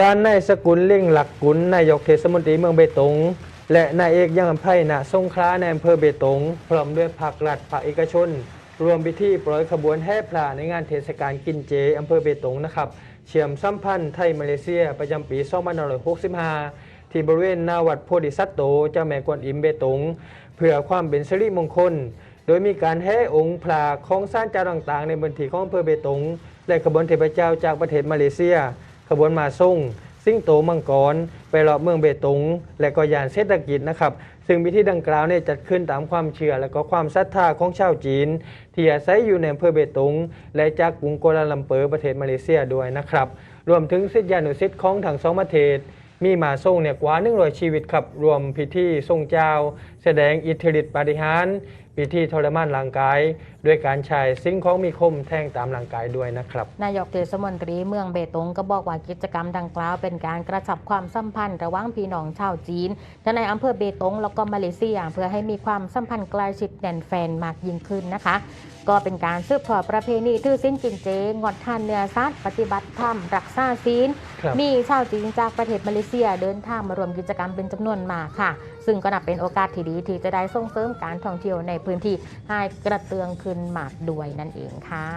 ด้านนายสกุลเล่งหลักกุลนายกเทศมนตรีเมืองเบตง และนายเอกยังอภัยณสงขลาในอำเภอเบตง พร้อมด้วยภาครัฐภาคเอกชน รวมพิธีโปรยขบวนแห่พลาในงานเทศกาลกินเจอำเภอเบตงนะครับ เชื่อมสัมพันธ์ไทยมาเลเซียประจำปี2565 ที่บริเวณนาวัดโพธิสัตโตเจ้าแม่กวนอิมเบตง เพื่อความเป็นสิริมงคล โดยมีการแห่องค์พระของสร้างเจ้าต่างๆ ในพื้นทีของอำเภอเบตงและขบวนเทพเจ้าจากประเทศมาเลเซีย ขบวนมาส่งสิงโตมังกร ไปรอบเมืองเบตง และก็ยานเศรษฐกิจนะครับ ซึ่งพิธีดังกล่าวเนี่ยจัดขึ้นตามความเชื่อและก็ความศรัทธาของชาวจีน ที่อาศัยอยู่ในอำเภอเบตง และจากกรุงกัวลาลัมเปอร์ประเทศมาเลเซียด้วยนะครับ รวมถึงสิทธิานุศิษย์ของทั้งสองประเทศ มีมาทรงเนี่ยกว่า100ชีวิตครับรวมพิธีทรงเจ้า แสดงอิทธิฤทธิปาฏิหาริย์พิธีทรมานร่างกาย ด้วยการใช้สิ่งของมีคมแทงตามร่างกายด้วยนะครับนายกเทศมนตรีเมืองเบตงก็บอกว่ากิจกรรมดังกล่าวเป็นการกระชับความสัมพันธ์ระหว่างพี่น้องชาวจีนทั้งในอำเภอเบตงแล้วก็มาเลเซียเพื่อให้มีความสัมพันธ์ใกล้ชิดแน่นแฟนมากยิ่งขึ้นนะคะ ก็เป็นการสืบทอดประเพณีทื่อสิ้นกินเจงดทานเนื้อสัตว์ปฏิบัติธรรมรักษาศีล ครับมีชาวจีนจากประเทศมาเลเซียเดินทางมารวมกิจกรรมเป็นจำนวนมากค่ะ ซึ่งก็นับเป็นโอกาสที่ดีที่จะได้ส่งเสริมการท่องเที่ยวในพื้นที่ให้กระเตืองขึ้นมากด้วยนั่นเองค่ะ